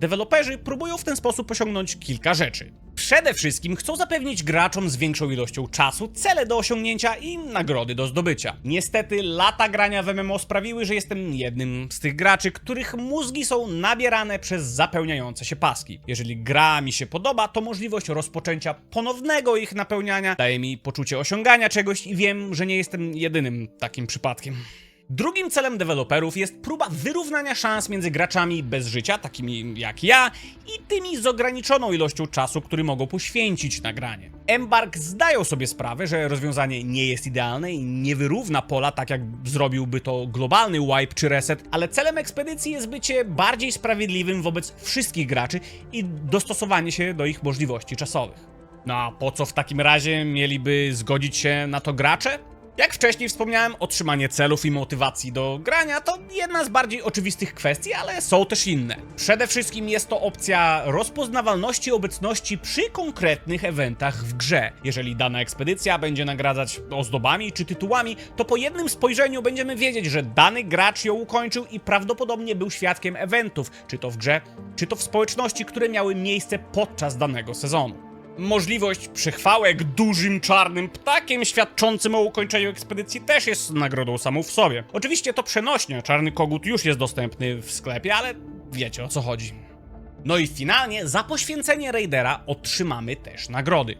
Deweloperzy próbują w ten sposób osiągnąć kilka rzeczy. Przede wszystkim chcą zapewnić graczom z większą ilością czasu cele do osiągnięcia i nagrody do zdobycia. Niestety lata grania w MMO sprawiły, że jestem jednym z tych graczy, których mózgi są nabierane przez zapełniające się paski. Jeżeli gra mi się podoba, to możliwość rozpoczęcia ponownego ich napełniania daje mi poczucie osiągania czegoś i wiem, że nie jestem jedynym takim przypadkiem. Drugim celem deweloperów jest próba wyrównania szans między graczami bez życia, takimi jak ja, i tymi z ograniczoną ilością czasu, który mogą poświęcić na granie. Embark zdają sobie sprawę, że rozwiązanie nie jest idealne i nie wyrówna pola tak jak zrobiłby to globalny wipe czy reset, ale celem ekspedycji jest bycie bardziej sprawiedliwym wobec wszystkich graczy i dostosowanie się do ich możliwości czasowych. No a po co w takim razie mieliby zgodzić się na to gracze? Jak wcześniej wspomniałem, otrzymanie celów i motywacji do grania to jedna z bardziej oczywistych kwestii, ale są też inne. Przede wszystkim jest to opcja rozpoznawalności obecności przy konkretnych eventach w grze. Jeżeli dana ekspedycja będzie nagradzać ozdobami czy tytułami, to po jednym spojrzeniu będziemy wiedzieć, że dany gracz ją ukończył i prawdopodobnie był świadkiem eventów, czy to w grze, czy to w społeczności, które miały miejsce podczas danego sezonu. Możliwość przychwałek dużym czarnym ptakiem świadczącym o ukończeniu ekspedycji też jest nagrodą samą w sobie. Oczywiście to przenośnie, czarny kogut już jest dostępny w sklepie, ale wiecie o co chodzi. No i finalnie za poświęcenie Raidera otrzymamy też nagrody.